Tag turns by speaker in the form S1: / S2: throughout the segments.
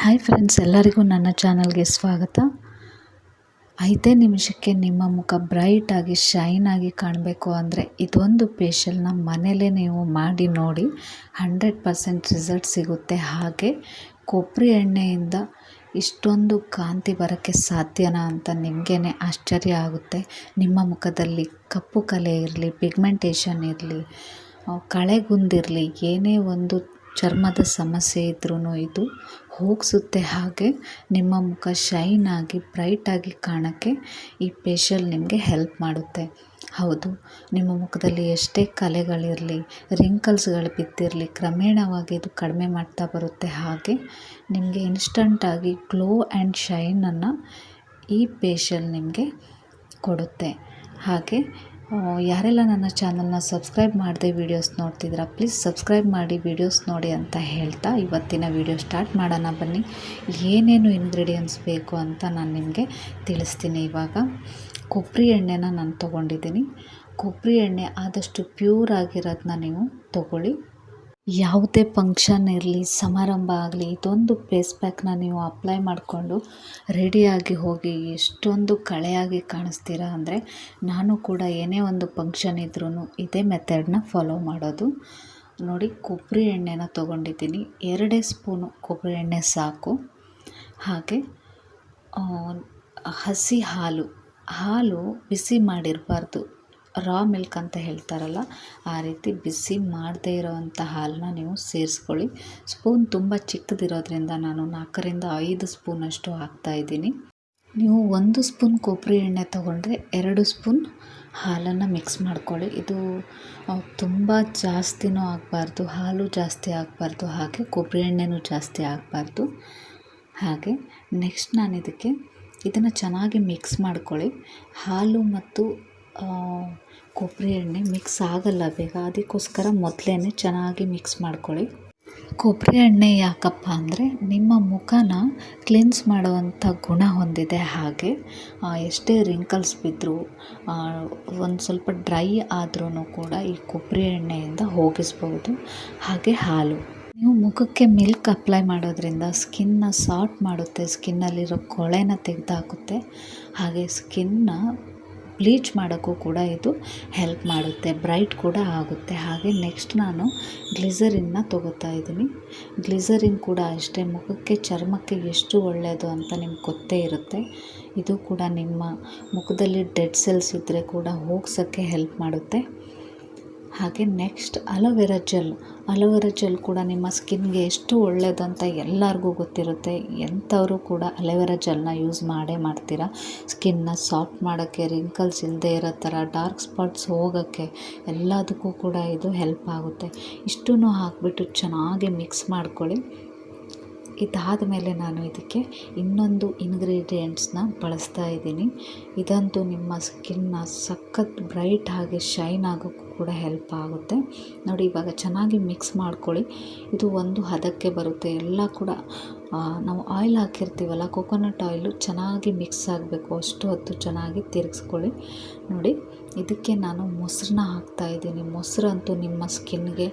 S1: Hi friends, ಎಲ್ಲರಿಗೂ ನನ್ನ ಚಾನಲ್ಗೆ ಸ್ವಾಗತ. ಐದೇ ನಿಮಿಷಕ್ಕೆ ನಿಮ್ಮ ಮುಖ ಬ್ರೈಟಾಗಿ ಶೈನಾಗಿ ಕಾಣಬೇಕು ಅಂದರೆ ಇದೊಂದು ಫೇಶಿಯಲ್ನ ಮನೇಲೇ ನೀವು ಮಾಡಿ ನೋಡಿ ಹಂಡ್ರೆಡ್ ಪರ್ಸೆಂಟ್ ರಿಸಲ್ಟ್ ಸಿಗುತ್ತೆ. ಹಾಗೆ ಕೊಬ್ಬರಿ ಎಣ್ಣೆಯಿಂದ ಇಷ್ಟೊಂದು ಕಾಂತಿ ಬರೋಕ್ಕೆ ಸಾಧ್ಯನಾ ಅಂತ ನಿಮಗೇ ಆಶ್ಚರ್ಯ ಆಗುತ್ತೆ. ನಿಮ್ಮ ಮುಖದಲ್ಲಿ ಕಪ್ಪು ಕಲೆ ಇರಲಿ ಪಿಗ್ಮೆಂಟೇಷನ್ ಇರಲಿ ಕಳೆಗುಂದಿರಲಿ, ಏನೇ ಒಂದು ಚರ್ಮದ ಸಮಸ್ಯೆ ಇದ್ರೂ ಇದು. ಹೋಗಿಸುತ್ತೆ ಹಾಗೆ ನಿಮ್ಮ ಮುಖ ಶೈನಾಗಿ ಬ್ರೈಟಾಗಿ ಕಾಣೋಕ್ಕೆ ಈ ಫೇಶಿಯಲ್ ನಿಮಗೆ ಹೆಲ್ಪ್ ಮಾಡುತ್ತೆ. ಹೌದು, ನಿಮ್ಮ ಮುಖದಲ್ಲಿ ಎಷ್ಟೇ ಕಲೆಗಳಿರಲಿ, ರಿಂಕಲ್ಸ್ಗಳು ಬಿದ್ದಿರಲಿ, ಕ್ರಮೇಣವಾಗಿ ಇದು ಕಡಿಮೆ ಮಾಡ್ತಾ ಬರುತ್ತೆ ಹಾಗೆ ನಿಮಗೆ ಇನ್ಸ್ಟಂಟಾಗಿ ಗ್ಲೋ ಆ್ಯಂಡ್ ಶೈನನ್ನು ಈ ಫೇಶಿಯಲ್ ನಿಮಗೆ ಕೊಡುತ್ತೆ. ಹಾಗೆ ಯಾರೆಲ್ಲ ನನ್ನ ಚಾನಲ್ನ ಸಬ್ಸ್ಕ್ರೈಬ್ ಮಾಡದೆ ವೀಡಿಯೋಸ್ ನೋಡ್ತಿದ್ದೀರಾ ಪ್ಲೀಸ್ ಸಬ್ಸ್ಕ್ರೈಬ್ ಮಾಡಿ ವೀಡಿಯೋಸ್ ನೋಡಿ ಅಂತ ಹೇಳ್ತಾ ಇವತ್ತಿನ ವೀಡಿಯೋ ಸ್ಟಾರ್ಟ್ ಮಾಡೋಣ ಬನ್ನಿ. ಏನೇನು ಇಂಗ್ರೀಡಿಯೆಂಟ್ಸ್ ಬೇಕು ಅಂತ ನಾನು ನಿಮಗೆ ತಿಳಿಸ್ತೀನಿ ಇವಾಗ. ಕೊಬ್ಬರಿ ಎಣ್ಣೆನ ನಾನು ತೊಗೊಂಡಿದ್ದೀನಿ. ಕೊಬ್ಬರಿ ಎಣ್ಣೆ ಆದಷ್ಟು ಪ್ಯೂರ್ ಆಗಿರೋದನ್ನ ನೀವು ತೊಗೊಳ್ಳಿ. ಯಾವುದೇ ಫಂಕ್ಷನ್ ಇರಲಿ, ಸಮಾರಂಭ ಆಗಲಿ, ಇದೊಂದು ಫೇಸ್ ಪ್ಯಾಕ್ನ ನೀವು ಅಪ್ಲೈ ಮಾಡಿಕೊಂಡು ರೆಡಿಯಾಗಿ ಹೋಗಿ ಎಷ್ಟೊಂದು ಕಳೆಯಾಗಿ ಕಾಣಿಸ್ತೀರಾ ಅಂದರೆ ನಾನು ಕೂಡ ಏನೇ ಒಂದು ಫಂಕ್ಷನ್ ಇದ್ರೂ ಇದೇ ಮೆಥಡ್ನ ಫಾಲೋ ಮಾಡೋದು. ನೋಡಿ, ಕೊಬ್ಬರಿ ಎಣ್ಣೆನ ತೊಗೊಂಡಿದ್ದೀನಿ. ಎರಡೇ ಸ್ಪೂನು ಕೊಬ್ಬರಿ ಎಣ್ಣೆ ಸಾಕು. ಹಾಗೆ ಹಸಿ ಹಾಲು. ಹಾಲು ಬಿಸಿ ಮಾಡಿರಬಾರ್ದು. ರಾ ಮಿಲ್ಕ್ ಅಂತ ಹೇಳ್ತಾರಲ್ಲ, ಆ ರೀತಿ ಬಿಸಿ ಮಾಡದೇ ಇರೋವಂಥ ಹಾಲನ್ನ ನೀವು ಸೇರಿಸ್ಕೊಳ್ಳಿ. ಸ್ಪೂನ್ ತುಂಬ ಚಿಕ್ಕದಿರೋದ್ರಿಂದ ನಾನು ನಾಲ್ಕರಿಂದ ಐದು ಸ್ಪೂನಷ್ಟು ಹಾಕ್ತಾಯಿದ್ದೀನಿ ನೀವು ಒಂದು ಸ್ಪೂನ್ ಕೊಬ್ಬರಿ ಎಣ್ಣೆ ತೊಗೊಂಡ್ರೆ ಎರಡು ಸ್ಪೂನ್ ಹಾಲನ್ನು ಮಿಕ್ಸ್ ಮಾಡ್ಕೊಳ್ಳಿ. ಇದು ತುಂಬ ಜಾಸ್ತಿನೂ ಆಗಬಾರ್ದು, ಹಾಲು ಜಾಸ್ತಿ ಆಗಬಾರ್ದು, ಹಾಗೆ ಕೊಬ್ಬರಿ ಎಣ್ಣೆನೂ ಜಾಸ್ತಿ ಆಗಬಾರ್ದು. ಹಾಗೆ ನೆಕ್ಸ್ಟ್ ನಾನು ಇದಕ್ಕೆ ಇದನ್ನು ಚೆನ್ನಾಗಿ ಮಿಕ್ಸ್ ಮಾಡ್ಕೊಳ್ಳಿ. ಹಾಲು ಮತ್ತು ಕೊಬ್ಬರಿ ಎಣ್ಣೆ ಮಿಕ್ಸ್ ಆಗಲ್ಲ ಬೇಗ. ಅದಕ್ಕೋಸ್ಕರ ಮೊದಲೇ ಚೆನ್ನಾಗಿ ಮಿಕ್ಸ್ ಮಾಡ್ಕೊಳ್ಳಿ. ಕೊಬ್ಬರಿ ಎಣ್ಣೆ ಯಾಕಪ್ಪ ಅಂದರೆ ನಿಮ್ಮ ಮುಖನ ಕ್ಲಿನ್ಸ್ ಮಾಡುವಂಥ ಗುಣ ಹೊಂದಿದೆ ಹಾಗೆ. ಎಷ್ಟೇ ರಿಂಕಲ್ಸ್ ಬಿದ್ದರೂ ಒಂದು ಸ್ವಲ್ಪ ಡ್ರೈ ಆದ್ರೂ ಕೂಡ ಈ ಕೊಬ್ಬರಿ ಎಣ್ಣೆಯಿಂದ ಹೋಗಿಸ್ಬೋದು. ಹಾಗೆ ಹಾಲು. ನೀವು ಮುಖಕ್ಕೆ ಮಿಲ್ಕ್ ಅಪ್ಲೈ ಮಾಡೋದ್ರಿಂದ ಸ್ಕಿನ್ನ ಸಾಫ್ಟ್ ಮಾಡುತ್ತೆ. ಸ್ಕಿನ್ನಲ್ಲಿರೋ ಕೊಳೆನ ತೆಗೆದುಹಾಕುತ್ತೆ ಹಾಗೆ ಸ್ಕಿನ್ನ ಬ್ಲೀಚ್ ಮಾಡೋಕ್ಕೂ ಕೂಡ ಇದು ಹೆಲ್ಪ್ ಮಾಡುತ್ತೆ, ಬ್ರೈಟ್ ಕೂಡ ಆಗುತ್ತೆ. ಹಾಗೆ ನೆಕ್ಸ್ಟ್ ನಾನು ಗ್ಲಿಸರಿನ್ನ ತೊಗೋತಾ ಇದ್ದೀನಿ. ಗ್ಲಿಸರಿನ್ ಕೂಡ ಅಷ್ಟೇ, ಮುಖಕ್ಕೆ, ಚರ್ಮಕ್ಕೆ ಎಷ್ಟು ಒಳ್ಳೆಯದು ಅಂತ ನಿಮ್ಗೆ ಗೊತ್ತೇ ಇರುತ್ತೆ. ಇದು ಕೂಡ ನಿಮ್ಮ ಮುಖದಲ್ಲಿ ಡೆಡ್ ಸೆಲ್ಸ್ ಇದ್ದರೆ ಕೂಡ ಹೋಗ್ಸೋಕ್ಕೆ ಹೆಲ್ಪ್ ಮಾಡುತ್ತೆ. ಹಾಗೆ next aloe vera gel aloe vera gel ಕೂಡ ನಿಮ್ಮ ಸ್ಕಿನ್ಗೆ ಎಷ್ಟು ಒಳ್ಳೆಯದಂತ ಎಲ್ಲರಿಗೂ ಗೊತ್ತಿರುತ್ತೆ. ಎಂಥವರು ಕೂಡ ಅಲೋವೆರಾ ಜೆಲ್ನ ಯೂಸ್ ಮಾಡೇ ಮಾಡ್ತೀರಾ? ಸ್ಕಿನ್ನ ಸಾಫ್ಟ್ ಮಾಡೋಕ್ಕೆ ರಿಂಕಲ್ಸ್ ಇಲ್ಲದೆ ಇರೋ ಥರ ಡಾರ್ಕ್ ಸ್ಪಾಟ್ಸ್ ಹೋಗೋಕ್ಕೆ ಎಲ್ಲದಕ್ಕೂ ಕೂಡ ಇದು ಹೆಲ್ಪ್ ಆಗುತ್ತೆ. ಇಷ್ಟೂ ಹಾಕಿಬಿಟ್ಟು ಚೆನ್ನಾಗಿ ಮಿಕ್ಸ್ ಮಾಡ್ಕೊಳ್ಳಿ. ಇದಾದ ಮೇಲೆ ನಾನು ಇದಕ್ಕೆ ಇನ್ನೊಂದು ಇಂಗ್ರೀಡಿಯೆಂಟ್ಸ್ನ ಬಳಸ್ತಾ ಇದ್ದೀನಿ. ಇದಂತೂ ನಿಮ್ಮ ಸ್ಕಿನ್ನ ಸಖತ್ ಬ್ರೈಟ್ ಹಾಗೆ ಶೈನ್ ಆಗೋಕ್ಕೂ ಕೂಡ ಹೆಲ್ಪ್ ಆಗುತ್ತೆ. ನೋಡಿ, ಇವಾಗ ಚೆನ್ನಾಗಿ ಮಿಕ್ಸ್ ಮಾಡ್ಕೊಳ್ಳಿ. ಇದು ಒಂದು ಹದಕ್ಕೆ ಬರುತ್ತೆ. ಎಲ್ಲ ಕೂಡ ನಾವು ಆಯಿಲ್ ಹಾಕಿರ್ತೀವಲ್ಲ ಕೊಕೊನಟ್ ಆಯಿಲು ಚೆನ್ನಾಗಿ ಮಿಕ್ಸ್ ಆಗಬೇಕು. ಅಷ್ಟು ಹೊತ್ತು ಚೆನ್ನಾಗಿ ತಿರುಗಿಸ್ಕೊಳ್ಳಿ. ನೋಡಿ, ಇದಕ್ಕೆ ನಾನು ಮೊಸರನ್ನ ಹಾಕ್ತಾಯಿದ್ದೀನಿ ಮೊಸರಂತೂ ನಿಮ್ಮ ಸ್ಕಿನ್ಗೆ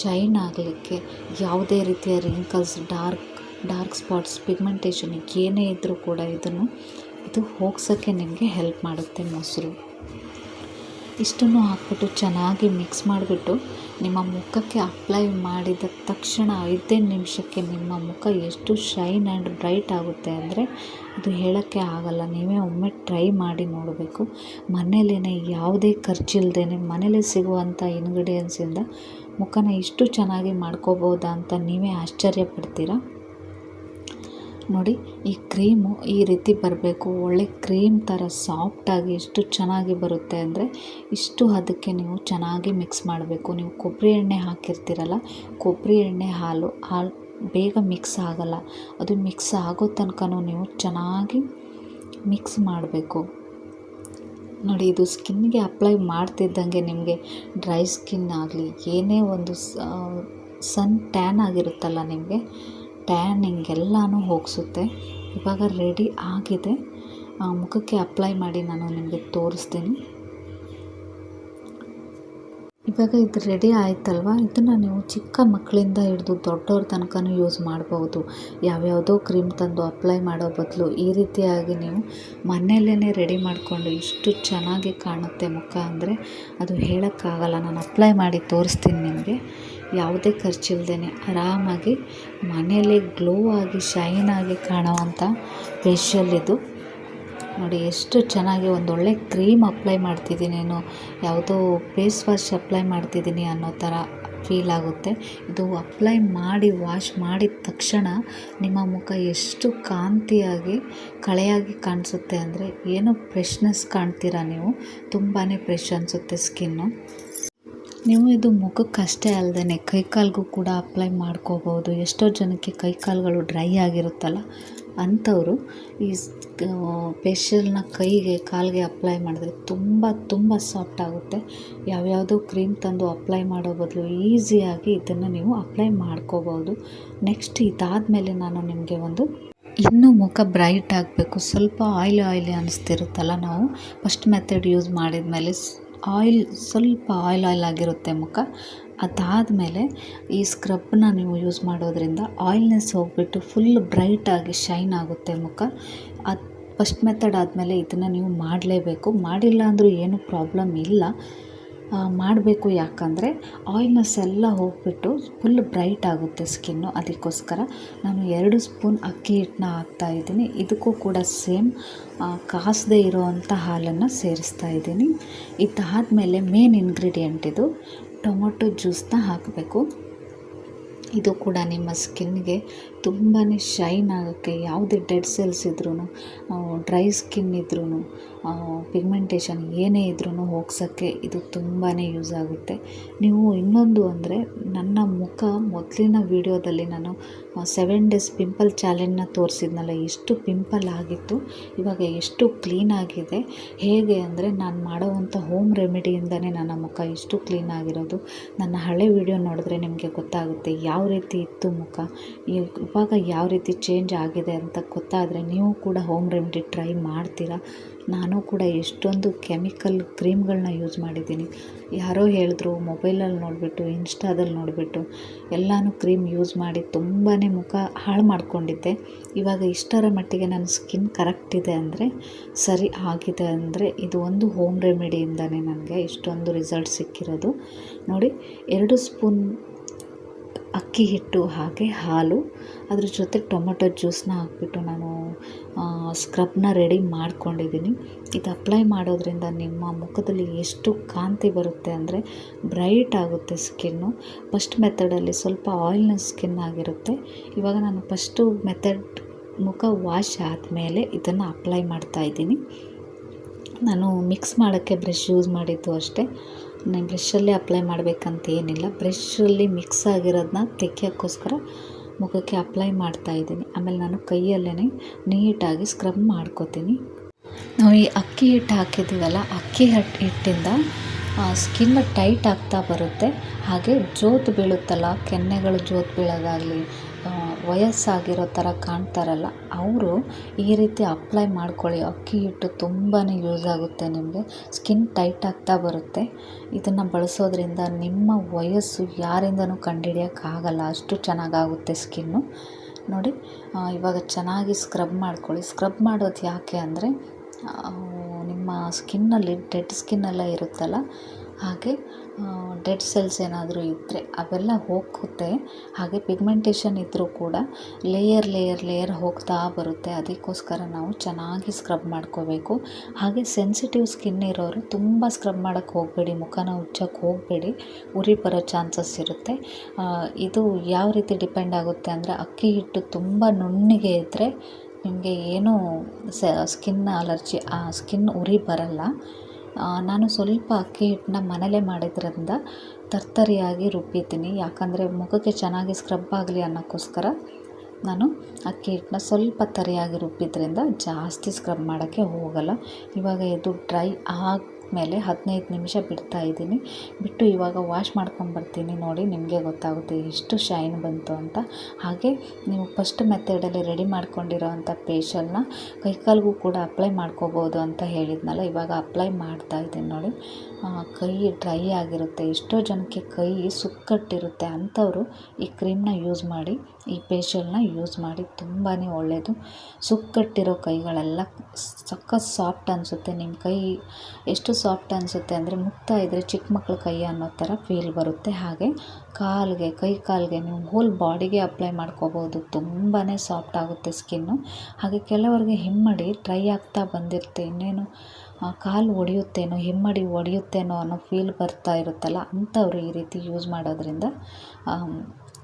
S1: ಶೈನ್ ಆಗಲಿಕ್ಕೆ ಯಾವುದೇ ರೀತಿಯ wrinkles dark dark spots pigmentation ಏನೇ ಇದ್ದರೂ ಕೂಡ ಇದನ್ನು, ಇದು ಹೋಗ್ಸೋಕ್ಕೆ ನಿಮಗೆ ಹೆಲ್ಪ್ ಮಾಡುತ್ತೆ ಮೊಸರು. ಇಷ್ಟನ್ನು ಹಾಕ್ಬಿಟ್ಟು ಚೆನ್ನಾಗಿ ಮಿಕ್ಸ್ ಮಾಡಿಬಿಟ್ಟು ನಿಮ್ಮ ಮುಖಕ್ಕೆ ಅಪ್ಲೈ ಮಾಡಿದ ತಕ್ಷಣ ಐದೇ ನಿಮಿಷಕ್ಕೆ ನಿಮ್ಮ ಮುಖ ಎಷ್ಟು ಶೈನ್ ಆ್ಯಂಡ್ ಬ್ರೈಟ್ ಆಗುತ್ತೆ ಅಂದರೆ ಅದು ಹೇಳೋಕ್ಕೆ ಆಗಲ್ಲ. ನೀವೇ ಒಮ್ಮೆ ಟ್ರೈ ಮಾಡಿ ನೋಡಬೇಕು. ಮನೇಲೇ ಯಾವುದೇ ಖರ್ಚಿಲ್ಲದೇ ಮನೇಲೇ ಸಿಗುವಂಥ ಇನ್ಗ್ರೀಡಿಯೆಂಟ್ಸಿಂದ ಮುಖನ ಇಷ್ಟು ಚೆನ್ನಾಗಿ ಮಾಡ್ಕೋಬೋದಾ ಅಂತ ನೀವೇ ಆಶ್ಚರ್ಯ ಪಡ್ತೀರಾ? ನೋಡಿ, ಈ ಕ್ರೀಮು ಈ ರೀತಿ ಬರಬೇಕು. ಒಳ್ಳೆ ಕ್ರೀಮ್ ಥರ ಸಾಫ್ಟಾಗಿ ಎಷ್ಟು ಚೆನ್ನಾಗಿ ಬರುತ್ತೆ ಅಂದರೆ ಇಷ್ಟು ಅದಕ್ಕೆ ನೀವು ಚೆನ್ನಾಗಿ ಮಿಕ್ಸ್ ಮಾಡಬೇಕು. ನೀವು ಕೊಬ್ಬರಿ ಎಣ್ಣೆ ಹಾಕಿರ್ತೀರಲ್ಲ, ಕೊಬ್ಬರಿ ಎಣ್ಣೆ ಹಾಲು ಹಾಲು ಬೇಗ ಮಿಕ್ಸ್ ಆಗಲ್ಲ. ಅದು ಮಿಕ್ಸ್ ಆಗೋ ತನಕನೂ ನೀವು ಚೆನ್ನಾಗಿ ಮಿಕ್ಸ್ ಮಾಡಬೇಕು. ನೋಡಿ, ಇದು ಸ್ಕಿನ್ಗೆ ಅಪ್ಲೈ ಮಾಡ್ತಿದ್ದಂಗೆ ನಿಮಗೆ ಡ್ರೈ ಸ್ಕಿನ್ ಆಗಲಿ, ಏನೇ ಒಂದು ಸನ್ ಟ್ಯಾನ್ ಆಗಿರುತ್ತಲ್ಲ ನಿಮಗೆ ಟ್ಯಾನಿಂಗ್ ಎಲ್ಲನೂ ಹೋಗಿಸುತ್ತೆ. ಇವಾಗ ರೆಡಿ ಆಗಿದೆ. ಮುಖಕ್ಕೆ ಅಪ್ಲೈ ಮಾಡಿ ನಾನು ನಿಮಗೆ ತೋರಿಸ್ತೀನಿ. ಇವಾಗ ಇದು ರೆಡಿ ಆಯ್ತಲ್ವ? ಇದನ್ನು ನೀವು ಚಿಕ್ಕ ಮಕ್ಕಳಿಂದ ಹಿಡಿದು ದೊಡ್ಡವ್ರ ತನಕನೂ ಯೂಸ್ ಮಾಡ್ಬೋದು. ಯಾವ್ಯಾವುದೋ ಕ್ರೀಮ್ ತಂದು ಅಪ್ಲೈ ಮಾಡೋ ಬದಲು ಈ ರೀತಿಯಾಗಿ ನೀವು ಮನೆಯಲ್ಲೇ ರೆಡಿ ಮಾಡಿಕೊಂಡು ಇಷ್ಟು ಚೆನ್ನಾಗಿ ಕಾಣುತ್ತೆ ಮುಖ ಅಂದರೆ ಅದು ಹೇಳೋಕ್ಕಾಗಲ್ಲ. ನಾನು ಅಪ್ಲೈ ಮಾಡಿ ತೋರಿಸ್ತೀನಿ ನಿಮಗೆ. ಯಾವುದೇ ಖರ್ಚಿಲ್ದೇ ಆರಾಮಾಗಿ ಮನೆಯಲ್ಲೇ ಗ್ಲೋ ಆಗಿ, ಶೈನ್ ಆಗಿ ಕಾಣುವಂಥ ಫೇಶಿಯಲ್ ಇದು. ನೋಡಿ, ಎಷ್ಟು ಚೆನ್ನಾಗಿ ಒಂದೊಳ್ಳೆ ಕ್ರೀಮ್ ಅಪ್ಲೈ ಮಾಡ್ತಿದ್ದೀನಿ. ನಾನು ಯಾವುದೋ ಫೇಸ್ ವಾಶ್ ಅಪ್ಲೈ ಮಾಡ್ತಿದ್ದೀನಿ ಅನ್ನೋ ಥರ ಫೀಲ್ ಆಗುತ್ತೆ. ಇದು ಅಪ್ಲೈ ಮಾಡಿ, ವಾಶ್ ಮಾಡಿದ ತಕ್ಷಣ ನಿಮ್ಮ ಮುಖ ಎಷ್ಟು ಕಾಂತಿಯಾಗಿ, ಕಳೆಯಾಗಿ ಕಾಣಿಸುತ್ತೆ ಅಂದರೆ ಏನೋ ಫ್ರೆಶ್ನೆಸ್ ಕಾಣ್ತೀರಾ ನೀವು? ತುಂಬಾ ಫ್ರೆಶ್ ಅನಿಸುತ್ತೆ ಸ್ಕಿನ್ನು. ನೀವು ಇದು ಮುಖಕ್ಕಷ್ಟೇ ಅಲ್ಲದೇ ಕೈ ಕಾಲಿಗೂ ಕೂಡ ಅಪ್ಲೈ ಮಾಡ್ಕೋಬೋದು. ಎಷ್ಟೋ ಜನಕ್ಕೆ ಕೈ ಕಾಲುಗಳು ಡ್ರೈ ಆಗಿರುತ್ತಲ್ಲ, ಅಂಥವರು ಈ ಫೇಶಿಯಲ್ನ ಕೈಗೆ, ಕಾಲಿಗೆ ಅಪ್ಲೈ ಮಾಡಿದ್ರೆ ತುಂಬ ತುಂಬ ಸಾಫ್ಟ್ ಆಗುತ್ತೆ. ಯಾವ್ಯಾವುದೋ ಕ್ರೀಮ್ ತಂದು ಅಪ್ಲೈ ಮಾಡೋ ಬದಲು ಈಸಿಯಾಗಿ ಇದನ್ನು ನೀವು ಅಪ್ಲೈ ಮಾಡ್ಕೋಬೋದು. ನೆಕ್ಸ್ಟ್ ಇದಾದಮೇಲೆ ನಾನು ನಿಮಗೆ ಒಂದು ಇನ್ನೂ ಮುಖ ಬ್ರೈಟ್ ಆಗಬೇಕು. ಸ್ವಲ್ಪ ಆಯ್ಲಿ ಆಯ್ಲಿ ಅನ್ನಿಸ್ತಿರುತ್ತಲ್ಲ ನಾವು. ಫಸ್ಟ್ ಮೆಥಡ್ ಯೂಸ್ ಮಾಡಿದ ಮೇಲೆ ಆಯಿಲ್, ಸ್ವಲ್ಪ ಆಯಿಲ್ ಆಯಿಲ್ ಆಗಿರುತ್ತೆ ಮುಖ. ಅದಾದಮೇಲೆ ಈ ಸ್ಕ್ರಬ್ನ ನೀವು ಯೂಸ್ ಮಾಡೋದ್ರಿಂದ ಆಯಿಲ್ನೆಸ್ ಹೋಗಿಬಿಟ್ಟು ಫುಲ್ ಬ್ರೈಟಾಗಿ ಶೈನ್ ಆಗುತ್ತೆ ಮುಖ. ಅದು ಫಸ್ಟ್ ಮೆಥಡ್ ಆದಮೇಲೆ ಇದನ್ನು ನೀವು ಮಾಡಲೇಬೇಕು. ಮಾಡಿಲ್ಲ ಅಂದರೂ ಏನೂ ಪ್ರಾಬ್ಲಮ್ ಇಲ್ಲ. ಮಾಡಬೇಕು ಯಾಕಂದರೆ ಆಯಿಲ್ನೆಸ್ ಎಲ್ಲ ಹೋಗಿಬಿಟ್ಟು ಫುಲ್ ಬ್ರೈಟ್ ಆಗುತ್ತೆ ಸ್ಕಿನ್ನು ಅದಕ್ಕೋಸ್ಕರ ನಾನು ಎರಡು ಸ್ಪೂನ್ ಅಕ್ಕಿ ಹಿಟ್ಟನ್ನ ಹಾಕ್ತಾ ಇದ್ದೀನಿ. ಇದಕ್ಕೂ ಕೂಡ ಸೇಮ್ ಕಾಸದೇ ಇರೋವಂಥ ಹಾಲನ್ನು ಸೇರಿಸ್ತಾ ಇದ್ದೀನಿ. ಇದಾದಮೇಲೆ ಮೇನ್ ಇಂಗ್ರೀಡಿಯೆಂಟ್ ಇದು ಟೊಮೊಟೊ ಜ್ಯೂಸನ್ನ ಹಾಕಬೇಕು. ಇದು ಕೂಡ ನಿಮ್ಮ ಸ್ಕಿನ್ಗೆ ತುಂಬಾ ಶೈನ್ ಆಗೋಕ್ಕೆ ಯಾವುದೇ ಡೆಡ್ ಸೆಲ್ಸ್ ಇದ್ರೂ ಡ್ರೈ ಸ್ಕಿನ್ ಇದ್ರೂ ಪಿಗ್ಮೆಂಟೇಷನ್ ಏನೇ ಇದ್ರೂ ಹೋಗ್ಸೋಕ್ಕೆ ಇದು ತುಂಬಾ ಯೂಸ್ ಆಗುತ್ತೆ. ನೀವು ಇನ್ನೊಂದು ಅಂದರೆ, ನನ್ನ ಮುಖ ಮೊದಲಿನ ವಿಡಿಯೋದಲ್ಲಿ ನಾನು ಸೆವೆನ್ ಡೇಸ್ ಪಿಂಪಲ್ ಚಾಲೆಂಜ್ನ ತೋರಿಸಿದ್ನಲ್ಲ, ಎಷ್ಟು ಪಿಂಪಲ್ ಆಗಿತ್ತು, ಇವಾಗ ಎಷ್ಟು ಕ್ಲೀನ್ ಆಗಿದೆ, ಹೇಗೆ ಅಂದರೆ ನಾನು ಮಾಡೋವಂಥ ಹೋಮ್ ರೆಮಿಡಿಯಿಂದನೇ ನನ್ನ ಮುಖ ಇಷ್ಟು ಕ್ಲೀನ್ ಆಗಿರೋದು. ನನ್ನ ಹಳೆ ವಿಡಿಯೋ ನೋಡಿದ್ರೆ ನಿಮಗೆ ಗೊತ್ತಾಗುತ್ತೆ, ಯಾವ ರೀತಿ ಇತ್ತು ಮುಖ ಇವಾಗ ಯಾವ ರೀತಿ ಚೇಂಜ್ ಆಗಿದೆ ಅಂತ ಗೊತ್ತಾದರೆ ನೀವು ಕೂಡ ಹೋಮ್ ರೆಮಿಡಿ ಟ್ರೈ ಮಾಡ್ತೀರಾ? ನಾನು ಕೂಡ ಎಷ್ಟೊಂದು ಕೆಮಿಕಲ್ ಕ್ರೀಮ್ಗಳನ್ನ ಯೂಸ್ ಮಾಡಿದ್ದೀನಿ. ಯಾರೋ ಹೇಳಿದ್ರು ಮೊಬೈಲಲ್ಲಿ ನೋಡಿಬಿಟ್ಟು, ಇನ್ಸ್ಟಾದಲ್ಲಿ ನೋಡಿಬಿಟ್ಟು ಎಲ್ಲನೂ ಕ್ರೀಮ್ ಯೂಸ್ ಮಾಡಿ ತುಂಬಾ ಮುಖ ಹಾಳು ಮಾಡಿಕೊಂಡಿದ್ದೆ. ಇವಾಗ ಇಷ್ಟರ ಮಟ್ಟಿಗೆ ನನ್ನ ಸ್ಕಿನ್ ಕರೆಕ್ಟ್ ಇದೆ ಅಂದರೆ, ಸರಿ ಆಗಿದೆ ಅಂದರೆ ಇದು ಒಂದು ಹೋಮ್ ರೆಮಿಡಿಯಿಂದನೇ ನನಗೆ ಇಷ್ಟೊಂದು ರಿಸಲ್ಟ್ ಸಿಕ್ಕಿರೋದು. ನೋಡಿ, ಎರಡು ಸ್ಪೂನ್ ಅಕ್ಕಿ ಹಿಟ್ಟು ಹಾಗೆ ಹಾಲು, ಅದ್ರ ಜೊತೆ ಟೊಮೊಟೊ ಜ್ಯೂಸ್ನ ಹಾಕ್ಬಿಟ್ಟು ನಾನು ಸ್ಕ್ರಬ್ನ ರೆಡಿ ಮಾಡ್ಕೊಂಡಿದ್ದೀನಿ. ಇದು ಅಪ್ಲೈ ಮಾಡೋದ್ರಿಂದ ನಿಮ್ಮ ಮುಖದಲ್ಲಿ ಎಷ್ಟು ಕಾಂತಿ ಬರುತ್ತೆ ಅಂದರೆ ಬ್ರೈಟ್ ಆಗುತ್ತೆ ಸ್ಕಿನ್ನು ಫಸ್ಟ್ ಮೆಥಡಲ್ಲಿ ಸ್ವಲ್ಪ ಆಯಿಲ್ನ ಸ್ಕಿನ್ ಆಗಿರುತ್ತೆ. ಇವಾಗ ನಾನು ಫಸ್ಟು ಮೆಥಡ್ ಮುಖ ವಾಶ್ ಆದಮೇಲೆ ಇದನ್ನು ಅಪ್ಲೈ ಮಾಡ್ತಾಯಿದ್ದೀನಿ ನಾನು ಮಿಕ್ಸ್ ಮಾಡೋಕ್ಕೆ ಬ್ರಷ್ ಯೂಸ್ ಮಾಡಿದ್ದು ಅಷ್ಟೇ. ನಾನು ಬ್ರಷಲ್ಲೇ ಅಪ್ಲೈ ಮಾಡಬೇಕಂತ ಏನಿಲ್ಲ. ಬ್ರಷಲ್ಲಿ ಮಿಕ್ಸ್ ಆಗಿರೋದನ್ನ ತೆಗಿಯೋಕ್ಕೋಸ್ಕರ ಮುಖಕ್ಕೆ ಅಪ್ಲೈ ಮಾಡ್ತಾ ಇದ್ದೀನಿ. ಆಮೇಲೆ ನಾನು ಕೈಯಲ್ಲೇ ನೀಟಾಗಿ ಸ್ಕ್ರಬ್ ಮಾಡ್ಕೋತೀನಿ. ನಾವು ಈ ಅಕ್ಕಿ ಹಿಟ್ಟು ಹಾಕಿದ್ದೀವಲ್ಲ, ಅಕ್ಕಿ ಹಿಟ್ಟು ಹಿಟ್ಟಿಂದ ಸ್ಕಿನ್ ಟೈಟ್ ಆಗ್ತಾ ಬರುತ್ತೆ. ಹಾಗೆ ಜೋತು ಬೀಳುತ್ತಲ್ಲ, ಕೆನ್ನೆಗಳು ಜೋತು ಬೀಳೋದಾಗಲಿ ವಯಸ್ಸಾಗಿರೋ ಥರ ಕಾಣ್ತಾರಲ್ಲ, ಅವರು ಈ ರೀತಿ ಅಪ್ಲೈ ಮಾಡ್ಕೊಳ್ಳಿ. ಅಕ್ಕಿ ಹಿಟ್ಟು ತುಂಬಾ ಯೂಸ್ ಆಗುತ್ತೆ ನಿಮಗೆ. ಸ್ಕಿನ್ ಟೈಟ್ ಆಗ್ತಾ ಬರುತ್ತೆ. ಇದನ್ನು ಬಳಸೋದ್ರಿಂದ ನಿಮ್ಮ ವಯಸ್ಸು ಯಾರಿಂದನೂ ಕಂಡುಹಿಡಿಯೋಕ್ಕಾಗಲ್ಲ ಅಷ್ಟು ಚೆನ್ನಾಗಾಗುತ್ತೆ ಸ್ಕಿನ್ನು ನೋಡಿ ಇವಾಗ ಚೆನ್ನಾಗಿ ಸ್ಕ್ರಬ್ ಮಾಡ್ಕೊಳ್ಳಿ. ಸ್ಕ್ರಬ್ ಮಾಡೋದು ಯಾಕೆ ಅಂದರೆ ನಿಮ್ಮ ಸ್ಕಿನ್ನಲ್ಲಿ, ಡೆಡ್ ಸ್ಕಿನ್ನೆಲ್ಲ ಇರುತ್ತಲ್ಲ? ಹಾಗೆ ಡೆಡ್ ಸೆಲ್ಸ್ ಏನಾದರೂ ಇದ್ದರೆ ಅವೆಲ್ಲ ಹೋಗುತ್ತೆ ಹಾಗೆ ಪಿಗ್ಮೆಂಟೇಷನ್ ಇದ್ದರೂ ಕೂಡ ಲೇಯರ್ ಲೇಯರ್ ಲೇಯರ್ ಹೋಗ್ತಾ ಬರುತ್ತೆ. ಅದಕ್ಕೋಸ್ಕರ ನಾವು ಚೆನ್ನಾಗಿ ಸ್ಕ್ರಬ್ ಮಾಡ್ಕೋಬೇಕು. ಹಾಗೆ ಸೆನ್ಸಿಟಿವ್ ಸ್ಕಿನ್ ಇರೋರು ತುಂಬ ಸ್ಕ್ರಬ್ ಮಾಡೋಕ್ಕೆ ಹೋಗಬೇಡಿ. ಮುಖನ ಉಜ್ಜಕ್ಕೆ ಹೋಗಬೇಡಿ. ಉರಿ ಬರೋ ಚಾನ್ಸಸ್ ಇರುತ್ತೆ. ಇದು ಯಾವ ರೀತಿ ಡಿಪೆಂಡ್ ಆಗುತ್ತೆ ಅಂದರೆ ಅಕ್ಕಿ ಹಿಟ್ಟು ತುಂಬ ನುಣ್ಣಗೆ ಇದ್ದರೆ ನಿಮಗೆ ಏನೂ ಸ್ಕಿನ್ ಅಲರ್ಜಿ ಆ ಸ್ಕಿನ್ ಉರಿ ಬರಲ್ಲ. ನಾನು ಸ್ವಲ್ಪ ಅಕ್ಕಿ ಹಿಟ್ಟನ್ನ ಮನೆಯಲ್ಲೇ ಮಾಡಿದ್ರಿಂದ ತರ್ತರಿಯಾಗಿ ರುಬ್ಬಿದ್ದೀನಿ. ಯಾಕಂದರೆ ಮುಖಕ್ಕೆ ಚೆನ್ನಾಗಿ ಸ್ಕ್ರಬ್ ಆಗಲಿ ಅನ್ನೋಕ್ಕೋಸ್ಕರ ನಾನು ಅಕ್ಕಿ ಹಿಟ್ಟನ್ನ ಸ್ವಲ್ಪ ತರಿಯಾಗಿ ರುಬ್ಬಿದ್ರಿಂದ ಜಾಸ್ತಿ ಸ್ಕ್ರಬ್ ಮಾಡೋಕ್ಕೆ ಹೋಗಲ್ಲ. ಇವಾಗ ಇದು ಡ್ರೈ ಆಗಿ ಮೇಲೆ ಹದಿನೈದು ನಿಮಿಷ ಬಿಡ್ತಾ ಇದ್ದೀನಿ. ಬಿಟ್ಟು ಇವಾಗ ವಾಶ್ ಮಾಡ್ಕೊಂಬರ್ತೀನಿ ನೋಡಿ, ನಿಮಗೆ ಗೊತ್ತಾಗುತ್ತೆ ಎಷ್ಟು ಶೈನ್ ಬಂತು ಅಂತ. ಹಾಗೆ ನೀವು ಫಸ್ಟ್ ಮೆಥಡಲ್ಲಿ ರೆಡಿ ಮಾಡ್ಕೊಂಡಿರೋ ಅಂಥ ಕೈಕಾಲಿಗೂ ಕೂಡ ಅಪ್ಲೈ ಮಾಡ್ಕೋಬೋದು ಅಂತ ಹೇಳಿದ್ನಲ್ಲ, ಇವಾಗ ಅಪ್ಲೈ ಮಾಡ್ತಾ ಇದ್ದೀನಿ ನೋಡಿ. ಕೈ ಡ್ರೈ ಆಗಿರುತ್ತೆ. ಎಷ್ಟೋ ಜನಕ್ಕೆ ಕೈ ಸುಕ್ಕಟ್ಟಿರುತ್ತೆ ಅಂಥವರು ಈ ಕ್ರೀಮ್ನ ಯೂಸ್ ಮಾಡಿ, ಈ ಫೇಶಿಯಲ್ನ ಯೂಸ್ ಮಾಡಿ ತುಂಬಾ ಒಳ್ಳೆಯದು ಸುಕ್ಕಟ್ಟಿರೋ ಕೈಗಳೆಲ್ಲ ಸಖತ್ ಸಾಫ್ಟ್ ಅನಿಸುತ್ತೆ. ನಿಮ್ಮ ಕೈ ಎಷ್ಟು ಸಾಫ್ಟ್ ಅನಿಸುತ್ತೆ ಅಂದರೆ ಮುಕ್ತಾ ಇದ್ದರೆ ಚಿಕ್ಕ ಮಕ್ಕಳ ಕೈ ಅನ್ನೋ ಥರ ಫೀಲ್ ಬರುತ್ತೆ. ಹಾಗೆ ಕಾಲಿಗೆ, ಕೈ ಕಾಲಿಗೆ ನೀವು ಹೋಲ್ ಬಾಡಿಗೆ ಅಪ್ಲೈ ಮಾಡ್ಕೋಬೋದು. ತುಂಬಾ ಸಾಫ್ಟ್ ಆಗುತ್ತೆ ಸ್ಕಿನ್ನು ಹಾಗೆ ಕೆಲವರಿಗೆ ಹಿಮ್ಮಡಿ ಡ್ರೈ ಆಗ್ತಾ ಬಂದಿರುತ್ತೆ. ಇನ್ನೇನು ಕಾಲು ಒಡೆಯುತ್ತೇನೋ, ಹಿಮ್ಮಡಿ ಒಡೆಯುತ್ತೇನೋ ಅನ್ನೋ ಫೀಲ್ ಬರ್ತಾ ಇರುತ್ತಲ್ಲ, ಅಂಥವ್ರು ಈ ರೀತಿ ಯೂಸ್ ಮಾಡೋದ್ರಿಂದ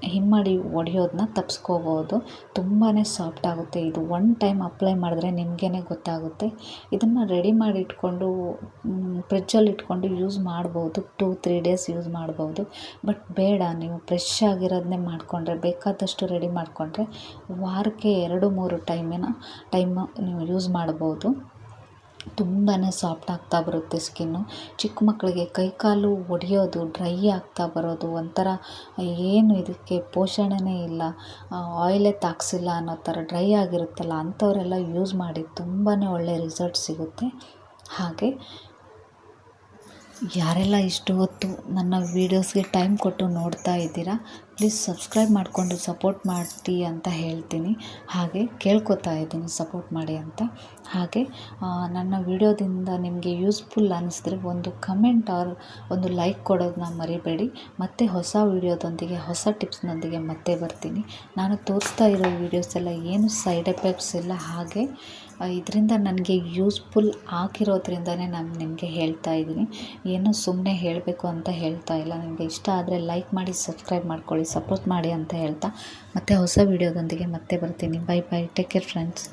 S1: ಹಿಮ್ಮಡಿ ಒಡೆಯೋದನ್ನ ತಪ್ಪಿಸ್ಕೋಬೋದು ತುಂಬಾ ಸಾಫ್ಟ್ ಆಗುತ್ತೆ. ಇದು ಒನ್ ಟೈಮ್ ಅಪ್ಲೈ ಮಾಡಿದ್ರೆ ನಿಮಗೇ ಗೊತ್ತಾಗುತ್ತೆ. ಇದನ್ನು ರೆಡಿ ಮಾಡಿ ಇಟ್ಕೊಂಡು ಫ್ರಿಜ್ಜಲ್ಲಿ ಇಟ್ಕೊಂಡು ಯೂಸ್ ಮಾಡ್ಬೋದು. ಟೂ ತ್ರೀ ಡೇಸ್ ಯೂಸ್ ಮಾಡ್ಬೋದು. ಬಟ್ ಬೇಡ, ನೀವು ಫ್ರೆಶ್ ಆಗಿರೋದನ್ನೇ ಮಾಡಿಕೊಂಡ್ರೆ, ಬೇಕಾದಷ್ಟು ರೆಡಿ ಮಾಡಿಕೊಂಡ್ರೆ ವಾರಕ್ಕೆ ಎರಡು, ಮೂರು ಟೈಮಿನ ಟೈಮು ನೀವು ಯೂಸ್ ಮಾಡ್ಬೋದು. ತುಂಬಾ ಸಾಫ್ಟ್ ಆಗ್ತಾ ಬರುತ್ತೆ ಸ್ಕಿನ್ನು ಚಿಕ್ಕ ಮಕ್ಕಳಿಗೆ ಕೈ ಕಾಲು ಒಡೆಯೋದು ಡ್ರೈ ಆಗ್ತಾ ಬರೋದು ಒಂಥರ ಏನು ಇದಕ್ಕೆ ಪೋಷಣೆನೇ ಇಲ್ಲ. ಆಯಿಲೇ ತಾಗಿಸಿಲ್ಲ ಅನ್ನೋ ಥರ ಡ್ರೈ ಆಗಿರುತ್ತಲ್ಲ ಅಂಥವರೆಲ್ಲ ಯೂಸ್ ಮಾಡಿ ತುಂಬಾ ಒಳ್ಳೆಯ ರಿಸಲ್ಟ್ ಸಿಗುತ್ತೆ. ಹಾಗೆ ಯಾರೆಲ್ಲ ಇಷ್ಟು ಹೊತ್ತು ನನ್ನ ವೀಡಿಯೋಸ್ಗೆ ಟೈಮ್ ಕೊಟ್ಟು ನೋಡ್ತಾ ಇದ್ದೀರಾ ಪ್ಲೀಸ್ ಸಬ್ಸ್ಕ್ರೈಬ್ ಮಾಡಿಕೊಂಡು ಸಪೋರ್ಟ್ ಮಾಡಿ ಅಂತ ಹೇಳ್ತೀನಿ. ಹಾಗೆ ಕೇಳ್ಕೊತಾ ಇದ್ದೀನಿ ಸಪೋರ್ಟ್ ಮಾಡಿ ಅಂತ. ಹಾಗೆ ನನ್ನ ವಿಡಿಯೋದಿಂದ ನಿಮಗೆ ಯೂಸ್ಫುಲ್ ಅನ್ನಿಸಿದ್ರೆ ಒಂದು ಕಮೆಂಟ್ ಆರ್ ಒಂದು ಲೈಕ್ ಕೊಡೋದನ್ನ ಮರಿಬೇಡಿ. ಮತ್ತೆ ಹೊಸ ವೀಡಿಯೋದೊಂದಿಗೆ, ಹೊಸ ಟಿಪ್ಸ್ನೊಂದಿಗೆ ಮತ್ತೆ ಬರ್ತೀನಿ. ನಾನು ತೋರಿಸ್ತಾ ಇರೋ ವೀಡಿಯೋಸ್ ಎಲ್ಲ ಏನು ಸೈಡ್ ಎಫೆಕ್ಟ್ಸ್ ಇಲ್ಲ. ಹಾಗೆ ಇದರಿಂದ ನನಗೆ ಯೂಸ್ಫುಲ್ ಆಗಿರೋದ್ರಿಂದನೇ ನಾನು ನಿಮಗೆ ಹೇಳ್ತಾ ಇದ್ದೀನಿ. ಏನೋ ಸುಮ್ಮನೆ ಹೇಳಬೇಕು ಅಂತ ಹೇಳ್ತಾ ಇಲ್ಲ. ನಿಮಗೆ ಇಷ್ಟ ಆದರೆ ಲೈಕ್ ಮಾಡಿ ಸಬ್ಸ್ಕ್ರೈಬ್ ಮಾಡ್ಕೊಳ್ಳಿ. ಸಪೋರ್ಟ್ ಮಾಡಿ ಅಂತ ಹೇಳ್ತಾ. ಮತ್ತೆ ಹೊಸ ವೀಡಿಯೋದೊಂದಿಗೆ ಮತ್ತೆ ಬರ್ತೀನಿ. Bye bye take care friends